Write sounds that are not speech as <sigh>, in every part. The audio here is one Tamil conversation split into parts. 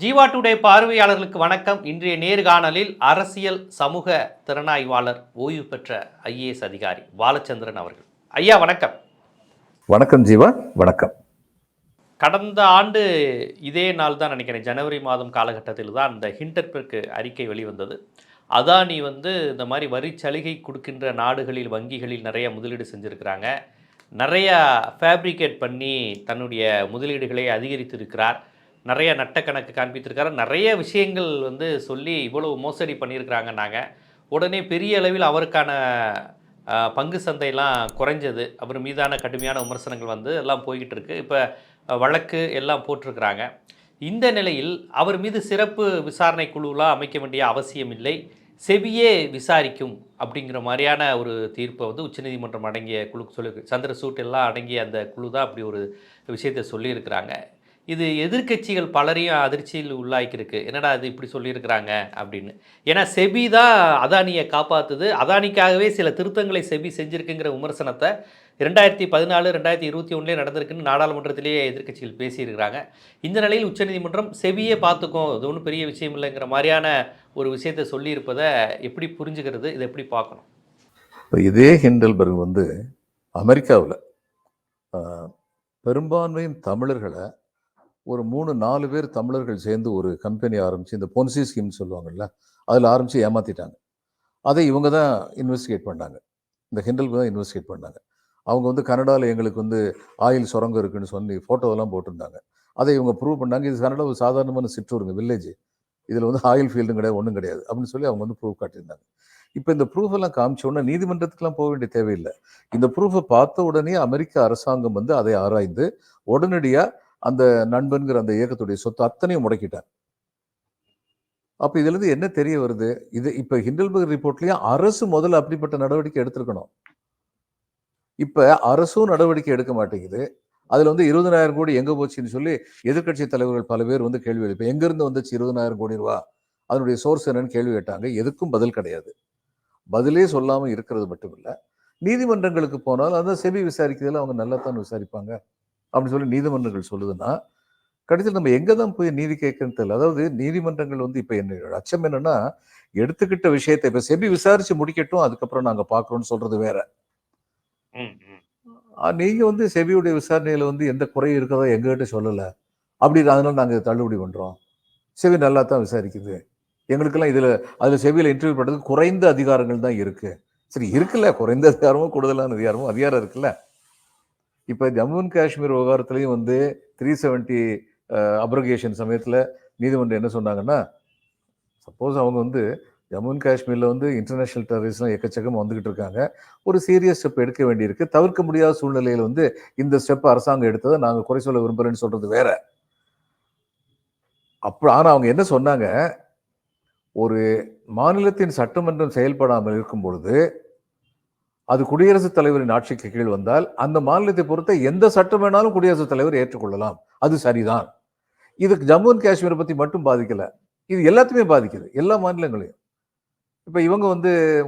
ஜீவா டுடே பார்வையாளர்களுக்கு வணக்கம். இன்றைய நேர்காணலில் அரசியல் சமூக திறனாய்வாளர் ஓய்வு பெற்ற ஐஏஎஸ் அதிகாரி பாலச்சந்திரன் அவர்கள். ஐயா வணக்கம். வணக்கம் ஜீவா வணக்கம். கடந்த ஆண்டு இதே நாள் தான் நினைக்கிறேன். ஜனவரி மாதம் காலகட்டத்தில் தான் இந்த ஹிண்டர்பெர்க் அறிக்கை வெளிவந்தது. அதானி வந்து இந்த மாதிரி வரி சலுகை கொடுக்கின்ற நாடுகளில் வங்கிகளில் நிறைய முதலீடு செஞ்சுருக்கிறாங்க. நிறைய ஃபேப்ரிகேட் பண்ணி தன்னுடைய முதலீடுகளை அதிகரித்திருக்கிறார். நிறைய நட்டக்கணக்கு காண்பித்திருக்காரு. நிறைய விஷயங்கள் வந்து சொல்லி இவ்வளவு மோசடி பண்ணியிருக்கிறாங்கன்னாங்க உடனே பெரிய அளவில் அவருக்கான பங்கு சந்தையெல்லாம் குறைஞ்சது. அவர் மீதான கடுமையான விமர்சனங்கள் வந்து எல்லாம் போய்கிட்டு இருக்குது இப்போ வழக்கு எல்லாம் போட்டிருக்கிறாங்க. இந்த நிலையில் அவர் மீது சிறப்பு விசாரணை குழுலாம் அமைக்க வேண்டிய அவசியம் இல்லை. செவியே விசாரிக்கும் அப்படிங்கிற மாதிரியான ஒரு தீர்ப்பை வந்து உச்சநீதிமன்றம் அடங்கிய குழு சொல்லி சந்திரசூட் எல்லாம் அடங்கிய அந்த குழு தான் அப்படி ஒரு விஷயத்தை சொல்லியிருக்கிறாங்க. இது எதிர்க்கட்சிகள் பலரையும் அதிர்ச்சியில் உள்ளாக்கியிருக்கு. என்னடா இது இப்படி சொல்லியிருக்கிறாங்க அப்படின்னு. ஏன்னா செபி தான் அதானியை காப்பாற்றுது அதானிக்காகவே சில திருத்தங்களை செபி செஞ்சுருக்குங்கிற விமர்சனத்தை ரெண்டாயிரத்தி பதினாலு ரெண்டாயிரத்தி இருபத்தி ஒன்றுலேயே நடந்திருக்குன்னு நாடாளுமன்றத்திலேயே எதிர்கட்சிகள் பேசியிருக்கிறாங்க. இந்த நிலையில் உச்சநீதிமன்றம் செபியே பார்த்துக்கும் இது ஒன்றும் பெரிய விஷயம் இல்லைங்கிற மாதிரியான ஒரு விஷயத்தை சொல்லியிருப்பதை எப்படி புரிஞ்சுக்கிறது இதை எப்படி பார்க்கணும்? இப்போ இதே ஹிண்டல்பர்க் வந்து அமெரிக்காவில் பெரும்பான்மையின் தமிழர்களை ஒரு மூணு நாலு பேர் தமிழர்கள் சேர்ந்து ஒரு கம்பெனி ஆரம்பித்து இந்த பொன்சி ஸ்கீம் சொல்லுவாங்கல்ல அதில் ஆரம்பித்து ஏமாற்றிட்டாங்க அதை இவங்க தான் இன்வெஸ்டிகேட் பண்ணாங்க. இந்த ஹிண்டல்பர்க் தான் இன்வெஸ்டிகேட் பண்ணாங்க. அவங்க வந்து கனடாவில் எங்களுக்கு வந்து ஆயில் சுரங்கம் இருக்குன்னு சொல்லி ஃபோட்டோவெல்லாம் போட்டிருந்தாங்க. அதை இவங்க ப்ரூவ் பண்ணாங்க. இது கனடா ஒரு சாதாரணமான சிற்றூருங்க வில்லேஜ் இதில் வந்து ஆயில் ஃபீல்டும் கிடையாது ஒன்றும் கிடையாது அப்படின்னு சொல்லி அவங்க வந்து ப்ரூவ் காட்டியிருந்தாங்க. இப்போ இந்த ப்ரூஃப் எல்லாம் காமிச்ச உடனே நீதிமன்றத்துக்குலாம் போக வேண்டிய தேவையில்லை. இந்த ப்ரூஃபை பார்த்த உடனே அமெரிக்க அரசாங்கம் வந்து அதை ஆராய்ந்து உடனடியாக அந்த நண்பன்கிற அந்த இயக்கத்துடைய சொத்து அத்தனையும் முடக்கிட்டார். அப்போ இதுலேருந்து என்ன தெரிய வருது? இது இப்போ ஹிண்டல்பர்க் ரிப்போர்ட்லேயும் அரசு முதல்ல அப்படிப்பட்ட நடவடிக்கை எடுத்திருக்கணும். இப்போ அரசும் நடவடிக்கை எடுக்க மாட்டேங்குது. அதில் வந்து இருபதனாயிரம் கோடி எங்கே போச்சுன்னு சொல்லி எதிர்க்கட்சி தலைவர்கள் பல பேர் வந்து கேள்வி எழுப்பி எங்கேருந்து வந்துச்சு இருபதனாயிரம் கோடி ரூபா? அதனுடைய சோர்ஸ் என்னன்னு கேள்வி கேட்டாங்க. எதுக்கும் பதில் கிடையாது. பதிலே சொல்லாமல் இருக்கிறது மட்டும் இல்லை நீதிமன்றங்களுக்கு போனால் அந்த செபி விசாரிக்கிறதுல அவங்க நல்லா தான் விசாரிப்பாங்க. அப்படின்னு சொல்லி நீதிமன்றங்கள் சொல்லுதுன்னா கடைசியில் நம்ம எங்கே தான் போய் நீதி கேட்கறதுன்னு தெரியல. அதாவது நீதிமன்றங்கள் வந்து இப்போ என்னோட அச்சம் என்னன்னா எடுத்துக்கிட்ட விஷயத்தை இப்போ செபி விசாரிச்சு முடிக்கட்டும் அதுக்கப்புறம் நாங்கள் பார்க்குறோம்னு சொல்றது வேற. ஆ, நீங்க வந்து செபியுடைய விசாரணையில வந்து எந்த குறையும் இருக்கதோ எங்ககிட்ட சொல்லல. அப்படி அதனால நாங்க இதை தள்ளுபடி பண்றோம். செபி நல்லா தான் விசாரிக்குது. எங்களுக்கெல்லாம் இதுல அதுல செபியில இன்டர்வியூ பண்றதுக்கு குறைந்த அதிகாரங்கள் தான் இருக்கு. சரி இருக்குல்ல. குறைந்த அதிகாரமோ கூடுதலான அதிகாரமோ அதிகாரம் இருக்குல்ல. இப்போ ஜம்மு அண்ட் காஷ்மீர் விவகாரத்துலேயும் வந்து த்ரீ செவன்ட்டி அப்ரகேஷன் சமயத்தில் நீதிமன்றம் என்ன சொன்னாங்கன்னா சப்போஸ் அவங்க வந்து ஜம்மு அண்ட் காஷ்மீரில் வந்து இன்டர்நேஷனல் டெரரிஸ்ட்லாம் எக்கச்சக்கமாக வந்துக்கிட்டு இருக்காங்க. ஒரு சீரியஸ் ஸ்டெப் எடுக்க வேண்டியிருக்கு. தவிர்க்க முடியாத சூழ்நிலையில் வந்து இந்த ஸ்டெப் அரசாங்கம் எடுத்ததை நாங்கள் குறை சொல்ல விரும்புகிறேன்னு சொல்கிறது வேற. அப்போ ஆனால் அவங்க என்ன சொன்னாங்க ஒரு மாநிலத்தின் சட்டமன்றம் செயல்படாமல் இருக்கும் பொழுது அது குடியரசுத் தலைவரின் ஆட்சிக்கு கீழ் வந்தால் அந்த மாநிலத்தை பொறுத்த எந்த சட்டம் வேணாலும் குடியரசுத் தலைவர் ஏற்றுக்கொள்ளலாம். அது சரிதான். இதுக்கு ஜம்மு அண்ட் காஷ்மீரை பற்றி மட்டும் பாதிக்கலை. இது எல்லாத்தையுமே பாதிக்குது. எல்லா மாநிலங்களையும். இப்போ இவங்க வந்து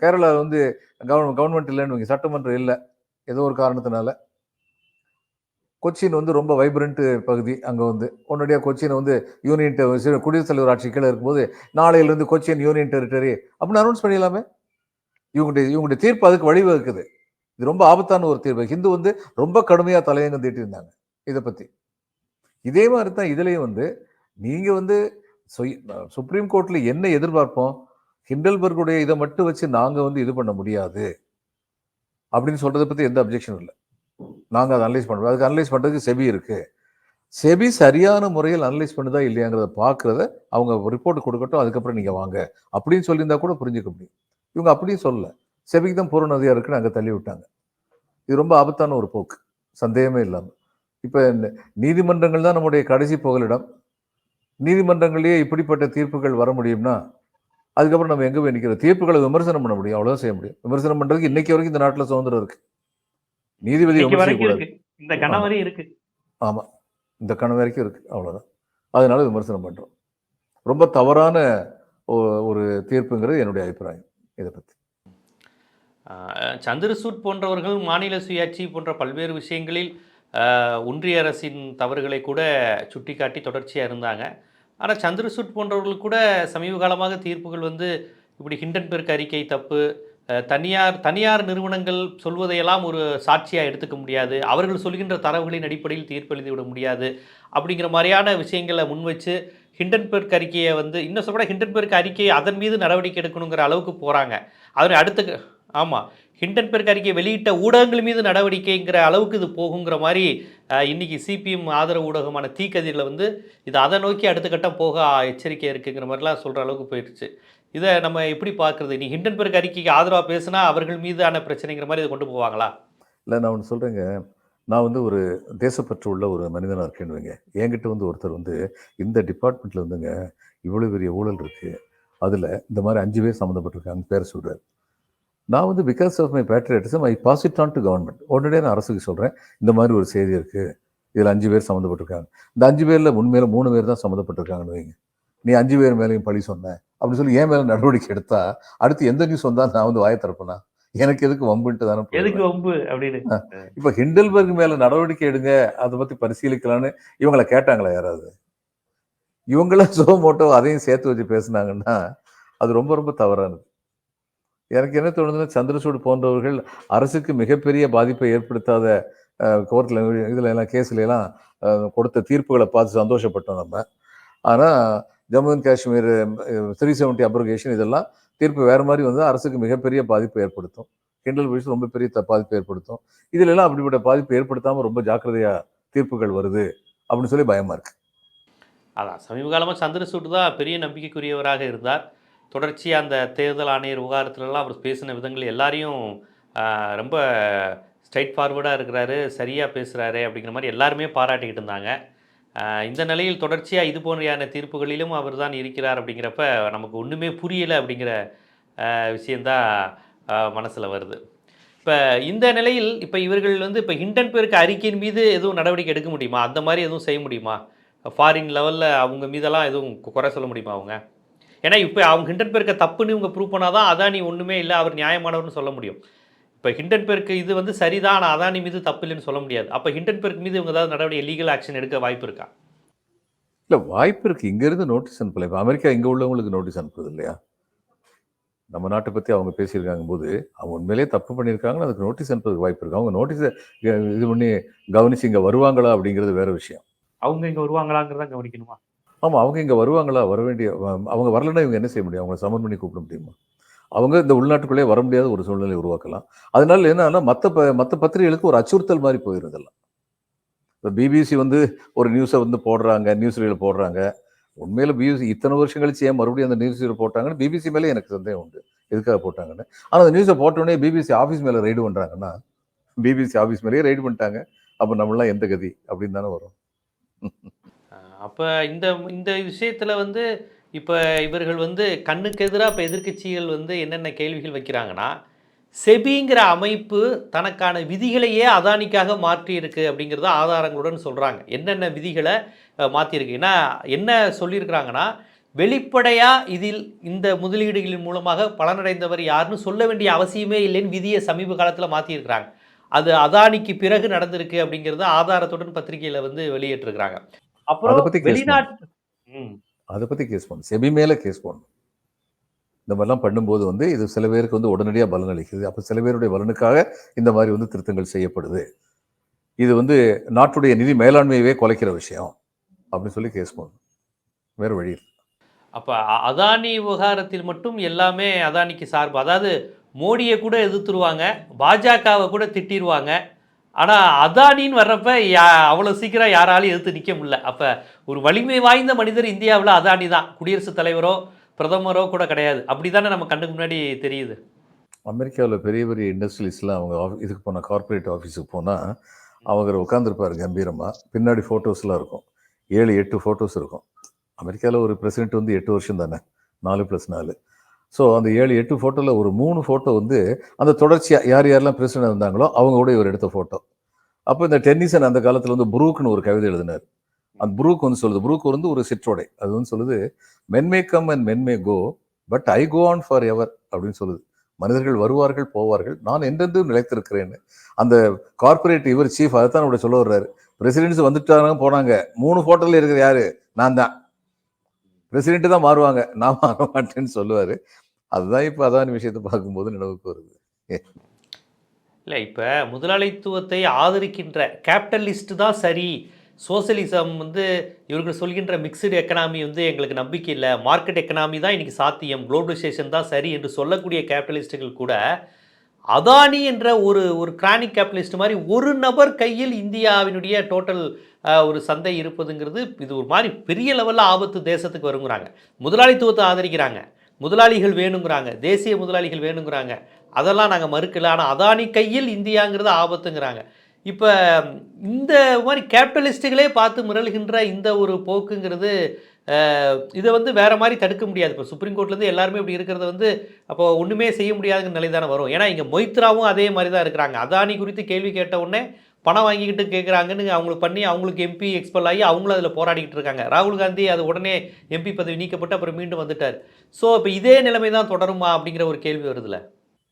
கேரளா வந்து கவர்மெண்ட் கவர்மெண்ட் இல்லைன்னு சட்டமன்றம் இல்லை. ஏதோ ஒரு காரணத்தினால. கொச்சின் வந்து ரொம்ப வைப்ரண்ட்டு பகுதி அங்கே வந்து. உடனடியாக கொச்சின் வந்து யூனியன் டெ- குடியரசுத் தலைவர் ஆட்சி கீழே இருக்கும்போது நாளையிலிருந்து கொச்சின் யூனியன் டெரிட்டரி அப்படின்னு அனௌன்ஸ் பண்ணிடலாமே? இவங்களுடைய இவங்களுடைய தீர்ப்பு அதுக்கு வழிவகுக்குது. இது ரொம்ப ஆபத்தான ஒரு தீர்ப்பு. ஹிந்து வந்து ரொம்ப கடுமையாக தலையங்கம் தீட்டியிருந்தாங்க இதை பற்றி இதே மாதிரி தான் இதுலேயும் வந்து நீங்கள் வந்து சுப்ரீம் கோர்ட்டில் என்ன எதிர்பார்ப்போம்? ஹிண்டல்பர்குடைய இதை மட்டும் வச்சு நாங்கள் வந்து இது பண்ண முடியாது அப்படின்னு சொல்கிறத பற்றி எந்த அப்ஜெக்ஷனும் இல்லை. நாங்கள் அதை அனலைஸ் பண்ணுறோம் அதுக்கு அனலைஸ் பண்ணுறதுக்கு செபி இருக்குது செபி சரியான முறையில் அனலைஸ் பண்ணுதா இல்லையாங்கிறத பார்க்குறத அவங்க ரிப்போர்ட் கொடுக்கட்டும் அதுக்கப்புறம் நீங்கள் வாங்க. அப்படின்னு சொல்லியிருந்தா கூட புரிஞ்சுக்க முடியும். இவங்க அப்படியும் சொல்லல. செபிக்கு தான் பூரண அதிகாரம் இருக்குன்னு அங்கே தள்ளி விட்டாங்க. இது ரொம்ப ஆபத்தான ஒரு போக்கு. சந்தேகமே இல்லாமல் இப்போ நீதிமன்றங்கள் தான் நம்முடைய கடைசி புகலிடம். நீதிமன்றங்களையே இப்படிப்பட்ட தீர்ப்புகள் வர முடியும்னா அதுக்கப்புறம் நம்ம எங்க போய் நிற்கிறோம் தீர்ப்புகளை விமர்சனம் பண்ண முடியும். அவ்வளவுதான் செய்ய முடியும். விமர்சனம் பண்றதுக்கு இன்னைக்கு வரைக்கும் இந்த நாட்டுல சுதந்திரம் இருக்கு. நீதிபதி இந்த கணவரே இருக்கு. ஆமா. இந்த கணம் வரைக்கும் இருக்கு. அவ்வளவுதான். அதனால விமர்சனம் பண்றோம். ரொம்ப தவறான ஒரு தீர்ப்புங்கிறது என்னுடைய அபிப்பிராயம். இதை பற்றி சந்திரசூட் போன்றவர்கள் மாநில சுயாட்சி போன்ற பல்வேறு விஷயங்களில் ஒன்றிய அரசின் தவறுகளை கூட சுட்டிக்காட்டி தொடர்ச்சியாக இருந்தாங்க. ஆனால் சந்திரசூட் போன்றவர்கள் கூட சமீப காலமாக தீர்ப்புகள் வந்து இப்படி ஹிண்டன்பெர்க் அறிக்கை தப்பு தனியார் தனியார் நிறுவனங்கள் சொல்வதையெல்லாம் ஒரு சாட்சியாக எடுத்துக்க முடியாது அவர்கள் சொல்கின்ற தரவுகளின் அடிப்படையில் தீர்ப்பு எழுதிவிட முடியாது அப்படிங்கிற மாதிரியான விஷயங்களை முன்வச்சு ஹிண்டன்பெர்க் அறிக்கையை வந்து இன்னும் சொல்ல ஹிண்டன்பெர்க் அறிக்கை அதன் மீது நடவடிக்கை எடுக்கணுங்கிற அளவுக்கு போகிறாங்க அதனை அடுத்த ஆமாம் ஹிண்டன்பெர்க் அறிக்கை வெளியிட்ட ஊடகங்கள் மீது நடவடிக்கைங்கிற அளவுக்கு இது போகுங்கிற மாதிரி இன்றைக்கி சிபிஎம் ஆதரவு ஊடகமான தீக்கதிரில் வந்து இது அதை நோக்கி அடுத்த கட்டம் போக எச்சரிக்கை இருக்குங்கிற மாதிரிலாம் சொல்கிற அளவுக்கு போயிடுச்சு. இதை நம்ம எப்படி பார்க்குறது? நீ ஹிண்டன்பெர்க் அறிக்கைக்கு ஆதரவாக பேசுனா அவர்கள் மீதான பிரச்சனைங்கிற மாதிரி இதை கொண்டு போவாங்களா? இல்லை நான் ஒன்று சொல்கிறேங்க நான் வந்து ஒரு தேசப்பற்று உள்ள ஒரு மனிதனாக இருக்கேன்னு வைங்க. என்கிட்ட வந்து ஒருத்தர் வந்து இந்த டிபார்ட்மெண்ட்டில் வந்துங்க இவ்வளோ பெரிய ஊழல் இருக்குது அதில் இந்த மாதிரி அஞ்சு பேர் சம்மந்தப்பட்டிருக்காங்க பேர் சொல்கிறார் நான் வந்து because of my patriotism I pass it on to government உடனடியே நான் அரசுக்கு சொல்கிறேன் இந்த மாதிரி ஒரு செய்தி இருக்குது இதில் அஞ்சு பேர் சம்மந்தப்பட்டிருக்காங்க. இந்த அஞ்சு பேரில் உண்மையில் மூணு பேர் தான் சம்மந்தப்பட்டிருக்காங்கன்னு வைங்க. நீ அஞ்சு பேர் மேலேயும் பழி சொன்ன அப்படின்னு சொல்லி என் மேலே நடவடிக்கை எடுத்தால் அடுத்து எந்த நியூஸ் வந்தால் நான் வந்து வாயை திறப்பேனா? எனக்கு எதுக்கு வம்புன்ட்டு தானே. எதுக்கு வம்பு அப்படின்னு? இப்ப ஹிண்டல்பர்க் மேல நடவடிக்கை எடுங்க அதை பத்தி பரிசீலிக்கலாம்னு இவங்கள கேட்டாங்களா யாராவது? இவங்கள <laughs> சோமோட்டோ அதையும் சேர்த்து வச்சு பேசுனாங்கன்னா அது ரொம்ப ரொம்ப தவறானது. எனக்கு என்ன தோணுதுன்னா சந்திரசூட் போன்றவர்கள் அரசுக்கு மிகப்பெரிய பாதிப்பை ஏற்படுத்தாத கோர்ட்ல இதுல எல்லாம் கேஸ்ல எல்லாம் கொடுத்த தீர்ப்புகளை பார்த்து சந்தோஷப்பட்டோம் நம்ம. ஆனா Jammu and Kashmir three seventy abrogation இதெல்லாம் தீர்ப்பு வேறு மாதிரி வந்து அரசுக்கு மிகப்பெரிய பாதிப்பு ஏற்படுத்தும். கிண்டல் விஷயம் ரொம்ப பெரிய பாதிப்பு ஏற்படுத்தும். இதிலெல்லாம் அப்படிப்பட்ட பாதிப்பு ஏற்படுத்தாமல் ரொம்ப ஜாக்கிரதையாக தீர்ப்புகள் வருது அப்படின்னு சொல்லி பயமாக இருக்குது அதான் சமீப காலமாக சந்திரசூட் தான் பெரிய நம்பிக்கைக்குரியவராக இருந்தார். தொடர்ச்சியாக அந்த தேர்தல் ஆணையர் விவகாரத்துலலாம் அவர் பேசின விதங்கள் எல்லாரையும் ரொம்ப ஸ்ட்ரைட் ஃபார்வர்டாக இருக்கிறாரு சரியாக பேசுகிறாரு அப்படிங்கிற மாதிரி எல்லாருமே பாராட்டிக்கிட்டு இருந்தாங்க. இந்த நிலையில் தொடர்ச்சியாக இது போன்றையான தீர்ப்புகளிலும் அவர் தான் இருக்கிறார் அப்படிங்கிறப்ப நமக்கு ஒன்றுமே புரியலை அப்படிங்கிற விஷயந்தான் மனசில் வருது. இப்போ இந்த நிலையில் இப்போ இவர்கள் வந்து இப்போ ஹிண்டன்பெர்க் அறிக்கையின் மீது எதுவும் நடவடிக்கை எடுக்க முடியுமா? அந்த மாதிரி எதுவும் செய்ய முடியுமா? ஃபாரின் லெவலில் அவங்க மீதெல்லாம் எதுவும் குறை சொல்ல முடியுமா அவங்க? ஏன்னா இப்போ அவங்க ஹிண்டன்பெர்க்கை தப்புன்னு இவங்க ப்ரூவ் பண்ணாதான் நீ ஒன்றுமே இல்லை அவர் நியாயமானவர்னு சொல்ல முடியும். இப்போ ஹிண்டன்பெர்க் இது வந்து சரிதான் ஆனால் அதானி மீது தப்பு இல்லைன்னு சொல்ல முடியாது. அப்போ ஹிண்டன்பெர்க் மீது இவங்க ஏதாவது நடவடிக்கை லீகல் ஆக்ஷன் எடுக்க வாய்ப்பு இருக்கா? இல்ல வாய்ப்பு இருக்கு. இங்க இருந்து நோட்டீஸ் அனுப்பல. இப்ப அமெரிக்கா இங்க உள்ளவங்களுக்கு நோட்டீஸ் அனுப்புது இல்லையா? நம்ம நாட்டை பத்தி அவங்க பேசியிருக்காங்க போது அவங்க உண்மையிலேயே தப்பு பண்ணியிருக்காங்கன்னு அதுக்கு நோட்டீஸ் அனுப்புறதுக்கு வாய்ப்பு இருக்கு. அவங்க நோட்டீஸை இது பண்ணி கவனிச்சு இங்க வருவாங்களா அப்படிங்கிறது வேற விஷயம். அவங்க இங்கே வருவாங்களாங்கிறத கவனிக்கணுமா? ஆமா அவங்க இங்க வருவாங்களா? வர வேண்டிய அவங்க வரலைன்னா இவங்க என்ன செய்ய முடியும்? அவங்கள சமன் பண்ணி கூப்பிட முடியுமா? அவங்க இந்த உள்நாட்டுக்குள்ளே வர முடியாத ஒரு சூழ்நிலை உருவாக்கலாம். அதனால என்னன்னா மற்ற ப மற்ற பத்திரிகைகளுக்கு ஒரு அச்சுறுத்தல் மாதிரி போயிருந்தெல்லாம் இப்போ பிபிசி வந்து ஒரு நியூஸை வந்து போடுறாங்க நியூஸ் ரீல் போடுறாங்க. உண்மையில் பிபிசி இத்தனை வருஷம் கழிச்சு ஏன் மறுபடியும் அந்த நியூஸ் ரீல் போட்டாங்கன்னு பிபிசி மேலே எனக்கு சந்தேகம் உண்டு. எதுக்காக போட்டாங்கன்னு? ஆனால் அந்த நியூஸை போட்டோடனே பிபிசி ஆஃபீஸ் மேலே ரைடு பண்ணுறாங்கன்னா பிபிசி ஆஃபீஸ் மேலேயே ரைடு பண்ணிட்டாங்க. அப்போ நம்மளாம் எந்த கதி? அப்படின்னு தானே வரும். அப்போ இந்த இந்த விஷயத்தில் வந்து இப்போ இவர்கள் வந்து கண்ணுக்கு எதிராக இப்போ எதிர்க்கட்சிகள் வந்து என்னென்ன கேள்விகள் வைக்கிறாங்கன்னா செபிங்கிற அமைப்பு தனக்கான விதிகளையே அதானிக்காக மாற்றியிருக்கு அப்படிங்கிறத ஆதாரங்களுடன் சொல்கிறாங்க என்னென்ன விதிகளை மாற்றியிருக்கு? ஏன்னா என்ன சொல்லியிருக்கிறாங்கன்னா வெளிப்படையாக இதில் இந்த முதலீடுகளின் மூலமாக பலனடைந்தவர் யாருன்னு சொல்ல வேண்டிய அவசியமே இல்லைன்னு விதியை சமீப காலத்தில் மாற்றியிருக்கிறாங்க. அது அதானிக்கு பிறகு நடந்திருக்கு அப்படிங்கிறத ஆதாரத்துடன் பத்திரிகையில் வந்து வெளியிட்டிருக்கிறாங்க. அப்புறம் வெளிநாட்டு ம். அதை பற்றி கேஸ் பண்ணணும். செபி மேலே கேஸ் பண்ணணும். இந்த மாதிரிலாம் பண்ணும்போது வந்து இது சில பேருக்கு வந்து உடனடியாக பலன் அளிக்குது. அப்போ சில பேருடைய பலனுக்காக இந்த மாதிரி வந்து திருத்தங்கள் செய்யப்படுது. இது வந்து நாட்டுடைய நிதி மேலாண்மையவே குலைக்கிற விஷயம். அப்படின்னு சொல்லி கேஸ் பண்ணணும். வேறு வழி இல்லை. அப்போ அதானி விவகாரத்தில் மட்டும் எல்லாமே அதானிக்கு சார்பு. அதாவது மோடியை கூட எதிர்த்துருவாங்க பாஜகவை கூட திட்டிடுவாங்க ஆனால் அதானின்னு வர்றப்ப யா அவ்வளோ சீக்கிரம் யாராலையும் எதிர்த்து நிற்க முடியல. அப்போ ஒரு வலிமை வாய்ந்த மனிதர் இந்தியாவில் அதானி தான். குடியரசுத் தலைவரோ பிரதமரோ கூட கிடையாது. அப்படி தானே நம்ம கண்ணுக்கு முன்னாடி தெரியுது. அமெரிக்காவில் பெரிய பெரிய இண்டஸ்ட்ரீஸ்லாம் அவங்க இதுக்கு போனால் கார்ப்பரேட் ஆஃபீஸுக்கு போனால் அவங்க உட்காந்துருப்பார் கம்பீரமாக பின்னாடி ஃபோட்டோஸ்லாம் இருக்கும். ஏழு எட்டு ஃபோட்டோஸ் இருக்கும். அமெரிக்காவில் ஒரு பிரசிடென்ட் வந்து எட்டு வருஷம் தானே? நாலு ப்ளஸ் நாலு. ஸோ அந்த ஏழு எட்டு ஃபோட்டோவில் ஒரு மூணு ஃபோட்டோ வந்து அந்த தொடர்ச்சியாக யார் யாரெல்லாம் பிரசிடென்ட் இருந்தாங்களோ அவங்க கூட இவர் எடுத்த ஃபோட்டோ அப்போ இந்த டென்னிசன் அந்த காலத்தில் வந்து புரூக்னு ஒரு கவிதை எழுதினார். அந்த புரூக் வந்து சொல்லுது புரூக் வந்து ஒரு சிற்றோடை. அது வந்து சொல்லுது men may come and men may go but I go on for ever அப்படின்னு சொல்லுது. மனிதர்கள் வருவார்கள் போவார்கள் நான் என்றென்றும் நிலைத்திருக்கிறேன்னு. அந்த கார்ப்பரேட் இவர் சீஃப் அதைத்தான் அப்படி சொல்ல வர்றாரு. பிரசிடென்ட்ஸ் வந்துட்டாங்க போனாங்க. மூணு ஃபோட்டோல இருக்கிற யாரு? நான் தான். பிரசிடென்ட் தான் மாறுவாங்க. நான் மாற மாட்டேன்னு சொல்லுவார். அதுதான் இப்போ அதான் விஷயத்தை பார்க்கும்போது நினைவுக்கு வருது. இல்லை இப்போ முதலாளித்துவத்தை ஆதரிக்கின்ற கேபிட்டலிஸ்ட் தான் சரி. சோசியலிசம் வந்து இவர்கள் சொல்கின்ற மிக்சடு எக்கனாமி வந்து எங்களுக்கு நம்பிக்கை இல்லை. மார்க்கெட் எக்கனாமி தான் இன்றைக்கி சாத்தியம். குளோபலைசேஷன் தான் சரி என்று சொல்லக்கூடிய கேபிட்டலிஸ்ட்டுகள் கூட அதானி என்ற ஒரு ஒரு கிரானிக் கேபிட்டலிஸ்ட் மாதிரி ஒரு நபர் கையில் இந்தியாவினுடைய டோட்டல் ஒரு சந்தை இருப்பதுங்கிறது இது ஒரு மாதிரி பெரிய லெவலில் ஆபத்து தேசத்துக்கு வருங்கிறாங்க. முதலாளித்துவத்தை ஆதரிக்கிறாங்க. முதலாளிகள் வேணுங்கிறாங்க. தேசிய முதலாளிகள் வேணுங்கிறாங்க. அதெல்லாம் நாங்கள் மறுக்கல. ஆனால் அதானி கையில் இந்தியாங்கிறது ஆபத்துங்கிறாங்க. இப்போ இந்த மாதிரி கேபிட்டலிஸ்ட்டுகளே பார்த்து மிரள்கின்ற இந்த ஒரு போக்குங்கிறது இதை வந்து வேறு மாதிரி தடுக்க முடியாது. இப்போ சுப்ரீம் கோர்ட்லேருந்து எல்லாருமே இப்படி இருக்கிறத வந்து அப்போ ஒன்றுமே செய்ய முடியாதுங்கிற நிலை தானே வரும். ஏன்னா இங்கே மொய்த்ராவும் அதே மாதிரி தான் இருக்கிறாங்க. அதானி குறித்து கேள்வி கேட்ட உடனே பணம் வாங்கிக்கிட்டு கேட்குறாங்கன்னு அவங்களுக்கு பண்ணி அவங்களுக்கு எம்பி எக்ஸ்பெல் ஆகி அவங்களும் அதில் போராடிக்கிட்டு இருக்காங்க. ராகுல் காந்தி அது உடனே எம்பி பதவி நீக்கப்பட்டு அப்புறம் மீண்டும் வந்துட்டார். ஸோ இப்போ இதே நிலைமை தான் தொடருமா அப்படிங்கிற ஒரு கேள்வி வருதுல்ல?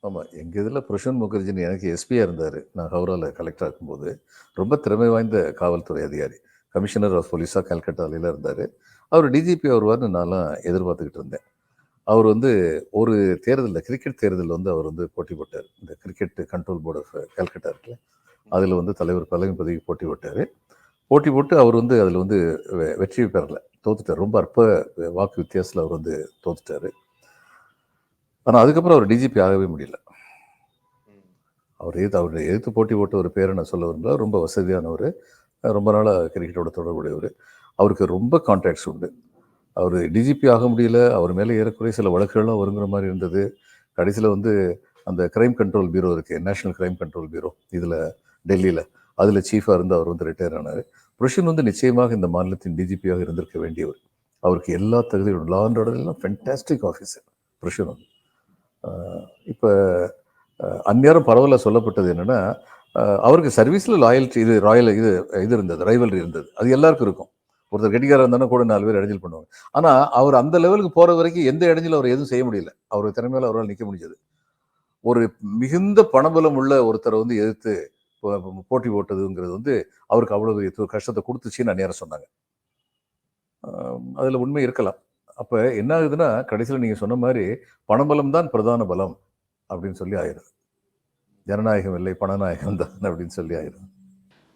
ஆமாம் எங்கள் இதில் பிரஷன் முகர்ஜின்னு எனக்கு எஸ்பியாக இருந்தார். நான் ஹவுராவில் கலெக்டர் இருக்கும்போது ரொம்ப திறமை வாய்ந்த காவல்துறை அதிகாரி. கமிஷனர் ஆஃப் போலீஸாக கல்கட்டாவில் இருந்தார். அவர் டிஜிபி வருவார்னு நான்லாம் எதிர்பார்த்துக்கிட்டு இருந்தேன். அவர் வந்து ஒரு தேர்தலில் கிரிக்கெட் தேர்தலில் வந்து அவர் வந்து போட்டி போட்டார். இந்த cricket control board of Calcutta இருக்குல்ல அதில் வந்து தலைவர் பதவி பதவிக்கு போட்டி போட்டார். போட்டி போட்டு அவர் வந்து அதில் வந்து வெ- வெற்றி பெறல. தோத்துட்டார். ரொம்ப அற்ப வாக்கு வித்தியாசத்தில் அவர் வந்து தோத்துட்டார். ஆனால் அதுக்கப்புறம் அவர் டிஜிபி ஆகவே முடியல. அவர் எதிர்த்து அவருடைய எதிர்த்து போட்டி போட்டு ஒரு பேரை நான் சொல்ல விரும்பல. ரொம்ப வசதியானவர். ரொம்ப நாளாக கிரிக்கெட்டோட தொடர்புடையவர். அவருக்கு ரொம்ப கான்டாக்ட்ஸ் உண்டு. அவர் டிஜிபி ஆக முடியல அவர் மேலே ஏறக்குறைய சில வழக்குகள்லாம் வருங்கிற மாதிரி இருந்தது. கடைசியில் வந்து அந்த கிரைம் கண்ட்ரோல் பியூரோ இருக்குது நேஷனல் கிரைம் கண்ட்ரோல் பியூரோ இதில் டெல்லியில். அதில் சீஃபாக இருந்து அவர் வந்து ரிட்டையர் ஆனார். புருஷன் வந்து நிச்சயமாக இந்த மாநிலத்தின் டிஜிபியாக இருந்திருக்க வேண்டியவர். அவருக்கு எல்லா தகுதியும் லா அண்ட் ஆர்டர்லாம் ஃபென்டாஸ்டிக் ஆஃபீஸர் புருஷன் வந்து. இப்போ அந்நேரம் பரவல சொல்லப்பட்டது என்னென்னா அவருக்கு சர்வீஸில் லாயல்ட்டி இது ராயல் இது இது இருந்தது ரைவல்ரி இருந்தது. அது எல்லாருக்கும் இருக்கும். ஒருத்தர் கெட்டிக்காரர் இருந்தாலும் கூட நாலு பேர் இடைஞ்சல் பண்ணுவாங்க. ஆனால் அவர் அந்த லெவலுக்கு போகிற வரைக்கும் எந்த இடைஞ்சலும் அவர் எதுவும் செய்ய முடியல. அவர் திறமையில் அவரால் நிற்க முடிஞ்சது. ஒரு மிகுந்த பணபலம் உள்ள ஒருத்தரை வந்து எதிர்த்து போட்டி போட்டதுங்கிறது வந்து அவருக்கு அவ்வளவு கஷ்டத்தை கொடுத்துச்சின்னு அந்நேரம் சொன்னாங்க. அதில் உண்மை இருக்கலாம். அப்போ என்ன ஆகுதுன்னா கடைசியில் நீங்கள் சொன்ன மாதிரி பணபலம் தான் பிரதான பலம் அப்படின்னு சொல்லி ஆயிடுது. ஜனநாயகம் இல்லை பணநாயகம் தான் அப்படின்னு சொல்லி ஆயிடுது.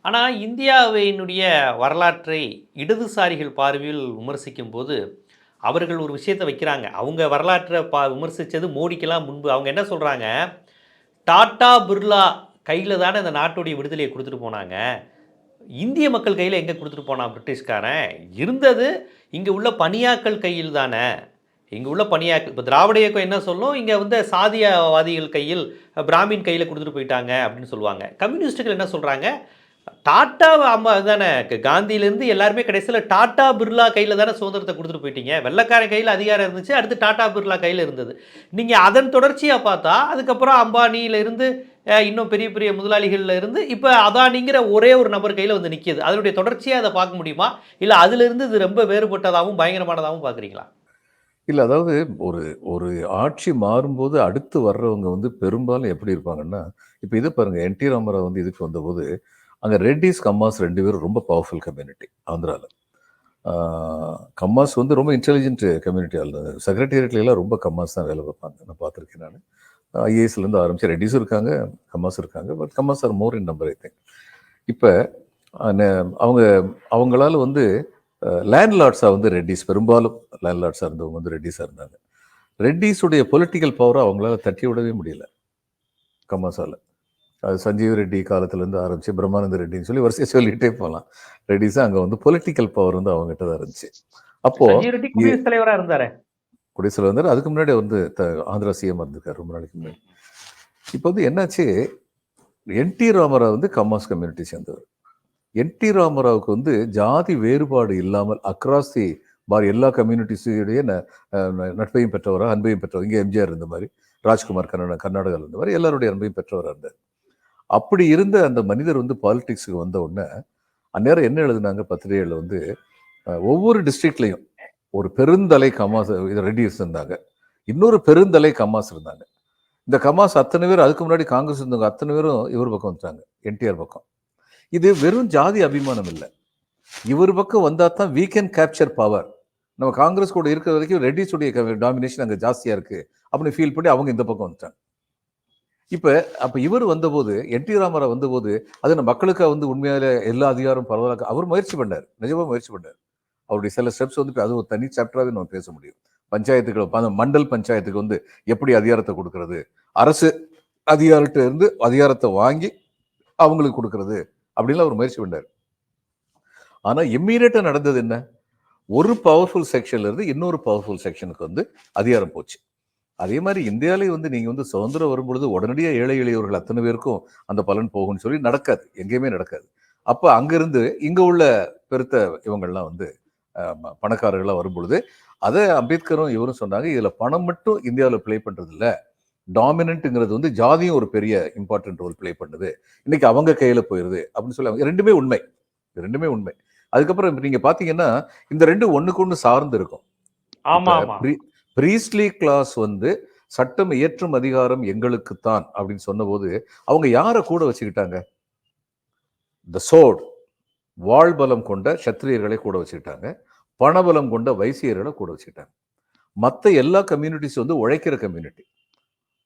ஆனால் இந்தியாவினுடைய வரலாற்றை இடதுசாரிகள் பார்வையில் விமர்சிக்கும் போது அவர்கள் ஒரு விஷயத்தை வைக்கிறாங்க. அவங்க வரலாற்றை பா விமர்சித்தது மோடிக்கெல்லாம் முன்பு. அவங்க என்ன சொல்கிறாங்க டாட்டா பிர்லா கையில் தானே இந்த நாட்டுடைய விடுதலையை கொடுத்துட்டு போனாங்க. இந்திய மக்கள் கையில் எங்கே கொடுத்துட்டு போனான் பிரிட்டிஷ்காரன்? இருந்தது இங்கே உள்ள பணியாக்கள் கையில் தானே. இங்கே உள்ள பணியாக்கள் இப்போ திராவிட இயக்கம் என்ன சொல்லும்? இங்கே வந்து சாதியவாதிகள் கையில் பிராமின் கையில் கொடுத்துட்டு போயிட்டாங்க அப்படின்னு சொல்லுவாங்க. கம்யூனிஸ்ட்டுகள் என்ன சொல்கிறாங்க டாட்டா அம்மா தானே காந்தியிலேருந்து எல்லாருமே கடைசியில் டாட்டா பிர்லா கையில் தானே சுதந்திரத்தை கொடுத்துட்டு போயிட்டீங்க. வெள்ளக்காரன் கையில் அதிகாரம் இருந்துச்சு அடுத்து டாட்டா பிர்லா கையில் இருந்தது. நீங்கள் அதன் தொடர்ச்சியாக பார்த்தா அதுக்கப்புறம் அம்பானியில இருந்து இன்னும் பெரிய பெரிய முதலாளிகளில் இருந்து இப்போ அதானிங்கிற ஒரே ஒரு நபர் கையில் வந்து நிற்கிது அதனுடைய தொடர்ச்சியாக அதை பார்க்க முடியுமா? இல்லை அதிலிருந்து இது ரொம்ப வேறுபட்டதாகவும் பயங்கரமானதாகவும் பார்க்குறீங்களா? இல்லை அதாவது ஒரு ஒரு ஆட்சி மாறும்போது அடுத்து வர்றவங்க வந்து பெரும்பாலும் எப்படி இருப்பாங்கன்னா இப்போ இது பாருங்கள் என் டி ராமராவ் வந்து இதுக்கு வந்தபோது அங்கே ரெட்டிஸ் கம்மாஸ் ரெண்டு பேரும் ரொம்ப பவர்ஃபுல் கம்யூனிட்டி ஆந்திராவில் கம்மாஸ் வந்து ரொம்ப இன்டெலிஜென்ட் கம்யூனிட்டி இருந்தது. செக்ரட்டேரியட்லாம் ரொம்ப கம்மாஸ் தான் வேலை பார்ப்பாங்க. நான் பார்த்துருக்கேன் நான். ஐஏஎஸ்லேருந்து ஆரம்பித்து ரெட்டிஸும் இருக்காங்க கம்மாஸ் இருக்காங்க but Kammas are more in number I think இப்போ அவங்க அவங்களால வந்து லேண்ட்லார்ட்ஸாக வந்து ரெட்டிஸ் பெரும்பாலும் லேண்ட்லார்ட்ஸாக இருந்தவங்க வந்து ரெட்டிஸாக இருந்தாங்க. ரெட்டிஸுடைய பொலிட்டிக்கல் பவரை அவங்களால தட்டி விடவே முடியல கம்மாஸால். அது சஞ்சீவ் ரெட்டி காலத்துலேருந்து ஆரம்பிச்சு பிரம்மானந்த ரெட்டின்னு சொல்லி வரிசையை சொல்லிகிட்டே போகலாம் ரெட்டிஸாக அங்கே வந்து பொலிட்டிக்கல் பவர் வந்து அவங்ககிட்ட தான் இருந்துச்சு. அப்போ குடியரசுத் தலைவராக இருந்தாரு? குடியரசுல வந்தார் அதுக்கு முன்னாடி வந்து ஆந்திரா சிஎம் இருந்திருக்காரு ரொம்ப நாளைக்கு முன்னாடி. இப்போ வந்து என்னாச்சு? என் டி ராமராவ் வந்து கம்மாஸ் கம்யூனிட்டி சேர்ந்தவர். என் டி ராமராவுக்கு வந்து ஜாதி வேறுபாடு இல்லாமல் அக்ராஸ் தி பார் எல்லா கம்யூனிட்டிஸுடைய நட்பையும் பெற்றவரா அன்பையும் பெற்றவர் இங்கே எம்ஜிஆர் இருந்த மாதிரி ராஜ்குமார் கர்நாடகா கர்நாடகாவில் இருந்த மாதிரி எல்லாருடைய அன்பையும் பெற்றவராக இருந்தார். அப்படி இருந்த அந்த மனிதர் வந்து பாலிடிக்ஸுக்கு வந்த உடனே அந்நேரம் என்ன எழுதுனாங்க பத்திரிகையில் வந்து ஒவ்வொரு டிஸ்ட்ரிக்ட்லையும் ஒரு பெருந்தலை கமாஸ் இது ரெடியூஸ் இருந்தாங்க இன்னொரு பெருந்தலை கமாஸ் இருந்தாங்க. இந்த கமாஸ் அத்தனை பேர் அதுக்கு முன்னாடி காங்கிரஸ் இருந்தவங்க அத்தனை பேரும் இவர் பக்கம் வந்துட்டாங்க என்டிஆர் பக்கம். இது வெறும் ஜாதி அபிமானம் இல்லை. இவர் பக்கம் வந்தால் தான் வீ கேன் கேப்சர் பவர் நம்ம காங்கிரஸ் கூட இருக்கிற வரைக்கும் ரெட்டிஸுடைய டாமினேஷன் அங்கே ஜாஸ்தியாக இருக்குது அப்படின்னு ஃபீல் பண்ணி அவங்க இந்த பக்கம் வந்துட்டாங்க. இப்போ அப்போ இவர் வந்தபோது என் டி ராமராவ் வந்தபோது அது நம்ம மக்களுக்கு வந்து உண்மையால எல்லா அதிகாரம் பரவலாக அவர் முயற்சி பண்ணார். நிஜமாக முயற்சி பண்ணார். அவருடைய சில ஸ்டெப்ஸ் வந்து அது ஒரு தனி சாப்டராகவே நம்ம பேச முடியும். பஞ்சாயத்துக்கள் மண்டல் பஞ்சாயத்துக்கு வந்து எப்படி அதிகாரத்தை கொடுக்கறது? அரசு அதிகாரத்தை இருந்து அதிகாரத்தை வாங்கி அவங்களுக்கு கொடுக்கறது. அப்படின்னு அவர் முயற்சி பண்ணார். ஆனால் இம்மீடியட்டாக நடந்தது என்ன? ஒரு பவர்ஃபுல் செக்ஷன்லேருந்து இன்னொரு பவர்ஃபுல் செக்ஷனுக்கு வந்து அதிகாரம் போச்சு. அதே மாதிரி இந்தியாவிலே வந்து நீங்க வந்து சுதந்திரம் வரும்பொழுது உடனடியாக ஏழை எளியவர்கள் அத்தனை பேருக்கும் அந்த பலன் போகும்னு சொல்லி நடக்காது. எங்கேயுமே நடக்காது. அப்போ அங்கிருந்து இங்க உள்ள பெருத்த இவங்கள்லாம் வந்து பணக்காரர்களாக வரும்பொழுது அதை அம்பேத்கரும் இவரும் சொன்னாங்க இதுல பணம் மட்டும் இந்தியாவில் ப்ளே பண்றது இல்ல டாமினன்ட்டுங்கிறது வந்து ஜாதியும் ஒரு பெரிய இம்பார்ட்டன்ட் ரோல் ப்ளே பண்ணுது. இன்னைக்கு அவங்க கையில போயிருது. அப்படின்னு சொல்லி அவங்க- ரெண்டுமே உண்மை. ரெண்டுமே உண்மை. அதுக்கப்புறம் நீங்க பாத்தீங்கன்னா இந்த ரெண்டு ஒண்ணுக்கு ஒண்ணு சார்ந்து இருக்கும். ஆமா பிரீஸ்லி கிளாஸ் வந்து சட்டம் இயற்றும் அதிகாரம் எங்களுக்குத்தான் அப்படின்னு சொன்னபோது அவங்க யாரை கூட வச்சுக்கிட்டாங்க? த சோட் வாழ்பலம் கொண்ட சத்திரியர்களை கூட வச்சுக்கிட்டாங்க. பணபலம் கொண்ட வைசியர்களை கூட வச்சுக்கிட்டாங்க. மற்ற எல்லா கம்யூனிட்டிஸ் வந்து உழைக்கிற கம்யூனிட்டி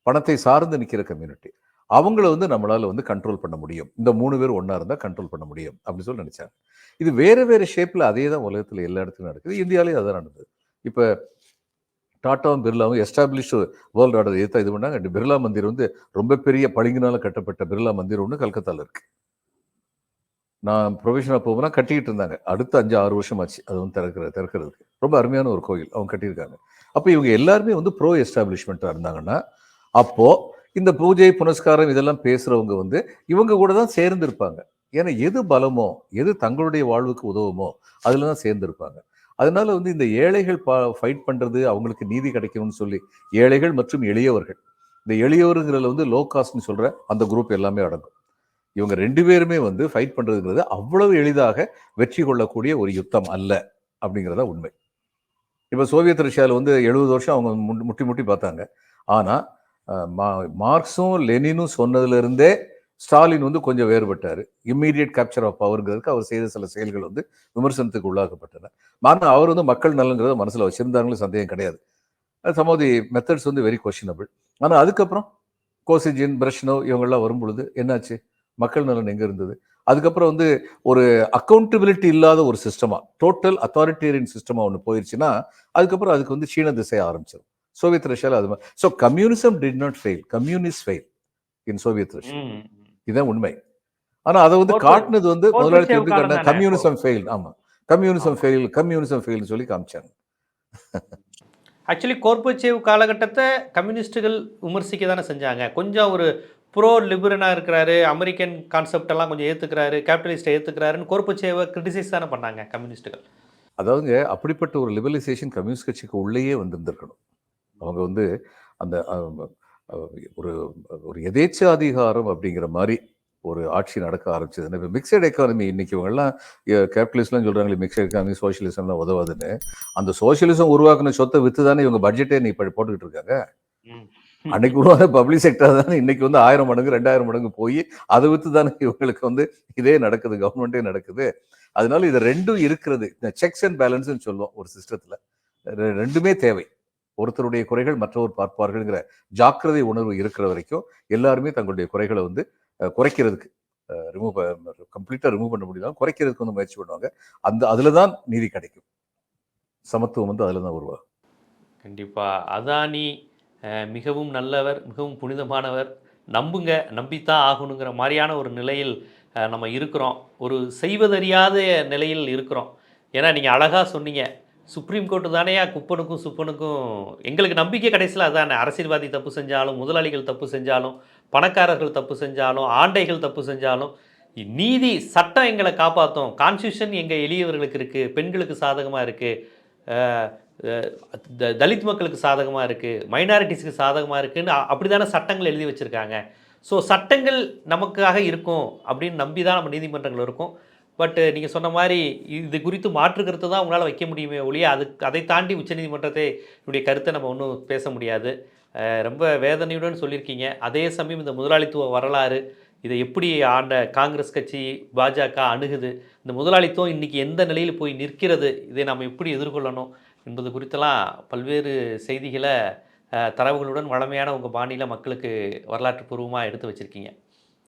பணத்தை சார்ந்து நிற்கிற கம்யூனிட்டி அவங்கள வந்து நம்மளால் வந்து கண்ட்ரோல் பண்ண முடியும். இந்த மூணு பேர் ஒன்றா இருந்தால் கண்ட்ரோல் பண்ண முடியும் அப்படின்னு சொல்லி நினச்சாங்க. இது வேறு வேறு ஷேப்பில் அதே தான் உலகத்தில் எல்லா இடத்துலையும் நடக்குது. இந்தியாவிலேயும் அதான் நடந்தது. இப்போ டாட்டாவும் பிர்லாவும் எஸ்டாப்ளிஷ் வேர்ல்டு ஆர்டர் ஏற்ற இது பண்ணாங்க. பிர்லா மந்திர் வந்து ரொம்ப பெரிய பளிங்கினால் கட்டப்பட்ட பிர்லா மந்திர் ஒன்று கல்கத்தாவில் இருக்குது நான் ப்ரொஃபஷனாக போகும்போது கட்டிக்கிட்டு இருந்தாங்க. அடுத்த அஞ்சு ஆறு வருஷம் ஆச்சு அது வந்து திறக்கிற திறக்கிறதுக்கு. ரொம்ப அருமையான ஒரு கோயில் அவங்க கட்டியிருக்காங்க. அப்போ இவங்க எல்லாருமே வந்து ப்ரோ எஸ்டாப்ளிஷ்மெண்ட்டாக இருந்தாங்கன்னா அப்போது இந்த பூஜை புனஸ்காரம் இதெல்லாம் பேசுகிறவங்க வந்து இவங்க கூட தான் சேர்ந்துருப்பாங்க. ஏன்னா எது பலமோ எது தங்களுடைய வாழ்வுக்கு உதவுமோ அதில் தான் சேர்ந்துருப்பாங்க. அதனால வந்து இந்த ஏழைகள் பா ஃபைட் பண்ணுறது அவங்களுக்கு நீதி கிடைக்கணும்னு சொல்லி ஏழைகள் மற்றும் எளியவர்கள். இந்த எளியவருங்கிறதுல வந்து லோ காஸ்ட்னு சொல்கிற அந்த குரூப் எல்லாமே அடங்கும். இவங்க ரெண்டு பேருமே வந்து ஃபைட் பண்ணுறதுங்கிறது அவ்வளவு எளிதாக வெற்றி கொள்ளக்கூடிய ஒரு யுத்தம் அல்ல அப்படிங்கிறதா உண்மை. இப்போ சோவியத் ரஷ்யாவில் வந்து எழுபது வருஷம் அவங்க முன்- முட்டி முட்டி பார்த்தாங்க. ஆனால் மா- மார்க்ஸும் லெனினும் சொன்னதுலேருந்தே இருந்தே ஸ்டாலின் வந்து கொஞ்சம் வேறுபட்டாரு. இம்மீடியட் கேப்சர் ஆஃப் பவர்ங்கிறதுக்கு அவர் செய்த சில செயல்கள் வந்து விமர்சனத்துக்கு உள்ளாக்கப்பட்டன. ஆனால் அவர் வந்து மக்கள் நலங்கிறத மனசுல வச்சிருந்தாங்களும் சந்தேகம் கிடையாது. சம் ஆஃப் தி மெத்தட்ஸ் வந்து வெரி கொஷினபிள் ஆனா அதுக்கப்புறம் கோசிஜின் பிரஷ்னோ இவங்கெல்லாம் வரும்பொழுது என்னாச்சு? மக்கள் நலன் எங்க இருந்தது? அதுக்கப்புறம் வந்து ஒரு அக்கௌண்டபிலிட்டி இல்லாத ஒரு சிஸ்டமா டோட்டல் அத்தாரிட்டேரியன் சிஸ்டமா ஒன்று போயிருச்சுன்னா அதுக்கப்புறம் அதுக்கு வந்து சீன திசை ஆரம்பிச்சிடும் சோவியத் ரஷ்யாவில் அது மாதிரி so communism did not fail communist fail in Soviet Russia ம். இதான் உண்மை. ஆனா அதை வந்து காட்டுனது வந்து முதலாளித்து எப்படி காட்டினா. கம்யூனிசம் ஃபெயில் ஆமா. கம்யூனிசம் ஃபெயில் கம்யூனிசம் ஃபெயில்னு சொல்லி காமிச்சாங்க. ஆக்சுவலி கோர்பச்சேவ் காலகட்டத்தை கம்யூனிஸ்ட்டுகள் விமர்சிக்க தானே செஞ்சாங்க. கொஞ்சம் ஒரு ப்ரோ லிபரனாக இருக்கிறாரு அமெரிக்கன் கான்செப்ட் எல்லாம் கொஞ்சம் ஏற்றுக்கிறாரு கேபிட்டலிஸ்ட்டை ஏற்றுக்கிறாருன்னு கோர்பச்சேவை கிரிட்டிசைஸ் தானே பண்ணாங்க கம்யூனிஸ்ட்டுகள் அதாவதுங்க அப்படிப்பட்ட ஒரு லிபரலைசேஷன் கம்யூனிஸ்ட் கட்சிக்கு உள்ளேயே வந்திருந்திருக்கணும். அவங்க வந்து அந்த ஒரு ஒரு எதேச்சாதிகாரம் அப்படிங்கிற மாதிரி ஒரு ஆட்சி நடக்க ஆரம்பிச்சது இப்போ மிக்சட் எக்கானமி இன்னைக்கு இவங்கெல்லாம் கேபிட்டலிஸ்ட்லாம் சொல்றாங்களே மிக்சட் எக்கானமி சோஷியலிசம்லாம் உதவாதுன்னு. அந்த சோஷியலிசம் உருவாக்குன சொத்தை வித்து தானே இவங்க பட்ஜெட்டே நீ இப்ப போட்டுக்கிட்டு இருக்காங்க. அன்னைக்கு உருவான பப்ளிக் செக்டர் தானே இன்னைக்கு வந்து ஆயிரம் மடங்கு ரெண்டாயிரம் மடங்கு போய் அதை வித்து தானே இவங்களுக்கு வந்து இதே நடக்குது கவர்மெண்ட்டே நடக்குது. அதனால இது ரெண்டும் இருக்கிறது. இந்த செக்ஸ் அண்ட் பேலன்ஸ்னு சொல்லுவோம் ஒரு சிஸ்டத்துல ரெண்டுமே தேவை. ஒருத்தருடைய குறைகள் மற்றவர் பார்ப்பார்கள்ங்கிற ஜாக்கிரதை உணர்வு இருக்கிற வரைக்கும் எல்லாருமே தங்களுடைய குறைகளை வந்து குறைக்கிறதுக்கு ரிமூவ் கம்ப்ளீட்டாக ரிமூவ் பண்ண முடியலாம் குறைக்கிறதுக்கு வந்து முயற்சி பண்ணுவாங்க. அந்த அதில் தான் நீதி கிடைக்கும். சமத்துவம் வந்து அதில் தான் உருவாகும். கண்டிப்பாக அதானி மிகவும் நல்லவர் மிகவும் புனிதமானவர். நம்புங்க நம்பித்தான் ஆகணுங்கிற மாதிரியான ஒரு நிலையில் நம்ம இருக்கிறோம். ஒரு செய்வதறியாத நிலையில் இருக்கிறோம். ஏன்னா நீங்கள் அழகாக சொன்னீங்க. சுப்ரீம் கோர்ட்டு தானேயா குப்பனுக்கும் சுப்பனுக்கும் எங்களுக்கு நம்பிக்கை கடைசியில் அதானே. அரசியல்வாதி தப்பு செஞ்சாலும் முதலாளிகள் தப்பு செஞ்சாலும் பணக்காரர்கள் தப்பு செஞ்சாலும் ஆண்டைகள் தப்பு செஞ்சாலும் நீதி சட்டம் எங்களை காப்பாற்றும் கான்ஸ்டியூஷன் எங்கள் எளியவர்களுக்கு இருக்குது பெண்களுக்கு சாதகமாக இருக்குது தலித் மக்களுக்கு சாதகமாக இருக்குது மைனாரிட்டிஸ்க்கு சாதகமாக இருக்குன்னு அப்படி தானே சட்டங்கள் எழுதி வச்சுருக்காங்க. ஸோ சட்டங்கள் நமக்காக இருக்கும் அப்படின்னு நம்பி தான் நம்ம நீதிமன்றங்கள் இருக்கும். பட் நீங்கள் சொன்ன மாதிரி இது குறித்து மாற்று கருத்து தான் உங்களால் வைக்க முடியுமே ஒழிய அது அதை தாண்டி உச்சநீதிமன்றத்தை என்னுடைய கருத்தை நம்ம ஒன்றும் பேச முடியாது. ரொம்ப வேதனையுடன் சொல்லியிருக்கீங்க. அதே சமயம் இந்த முதலாளித்துவ வரலாறு இதை எப்படி ஆண்ட காங்கிரஸ் கட்சி பாஜக அணுகுது இந்த முதலாளித்துவம் இன்றைக்கி எந்த நிலையில் போய் நிற்கிறது இதை நாம் எப்படி எதிர்கொள்ளணும் என்பது குறித்தெல்லாம் பல்வேறு செய்திகளை தரவுகளுடன் வளமையான உங்கள் பாணியில் மக்களுக்கு வரலாற்று பூர்வமாக எடுத்து வச்சுருக்கீங்க.